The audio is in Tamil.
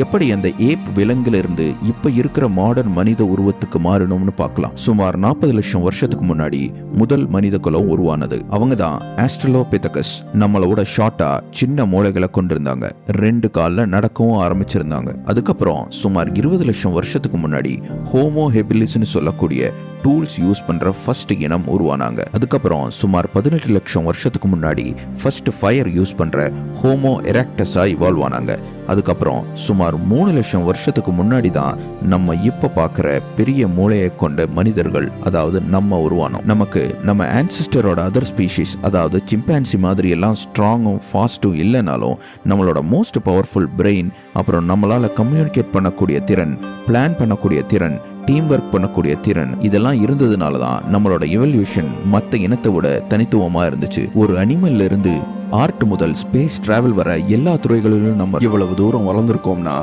எப்படி அந்த ஏப் விலங்கிலிருந்து இப்ப இருக்கிற மாடர்ன் மனித உருவத்துக்கு மாறணும்னு பார்க்கலாம். சுமார் நாற்பது லட்சம் வருஷத்துக்கு முன்னாடி முதல் மனித குலம் உருவானது. அவங்க தான் ஆஸ்ட்ரலோபெத்தகஸ் நம்மளோட ஷார்ட்டா சின்ன மூளைகளை கொண்டிருந்தாங்க. ரெண்டு காலில் நடக்கவும் ஆரம்பிச்சிருந்தாங்க. அதுக்கப்புறம் சுமார் இருபது லட்சம் வருஷத்துக்கு முன்னாடி ஹோமோ ஹெபிலிஸ்னு சொல்லக்கூடிய டூல்ஸ் யூஸ் பண்ற ஃபர்ஸ்ட் இனம் உருவானாங்க. அதுக்கப்புறம் சுமார் பதினெட்டு லட்சம் வருஷத்துக்கு முன்னாடி ஃபர்ஸ்ட் ஃபயர் யூஸ் பண்ற ஹோமோ எராக்டஸா இவால்வ் ஆனாங்க. அதுக்கப்புறம் சுமார் மூணு லட்சம் வருஷத்துக்கு முன்னாடி தான் நம்ம இப்ப பார்க்குற பெரிய மூளையை கொண்ட மனிதர்கள் அதாவது நம்ம உருவானோம். நமக்கு நம்ம ஆன்சிஸ்டரோட அதர் ஸ்பீஷிஸ் அதாவது சிம்பான்சி மாதிரி எல்லாம் ஸ்ட்ராங்கும் ஃபாஸ்ட்டும் இல்லைனாலும் நம்மளோட மோஸ்ட் பவர்ஃபுல் பிரெயின் அப்புறம் நம்மளால கம்யூனிகேட் பண்ணக்கூடிய திறன் பிளான் பண்ணக்கூடிய திறன் டீம் ஒர்க் பண்ணக்கூடிய திறன் இதெல்லாம் இருந்ததுனால தான் நம்மளோட இவல்யூஷன் மற்ற இனத்தை விட தனித்துவமா இருந்துச்சு. ஒரு அனிமல்ல இருந்து ஆர்ட் முதல் ஸ்பேஸ் டிராவல் வர எல்லா துறைகளிலும் நம்ம இவ்வளவு தூரம் வளர்ந்துருக்கோம்னா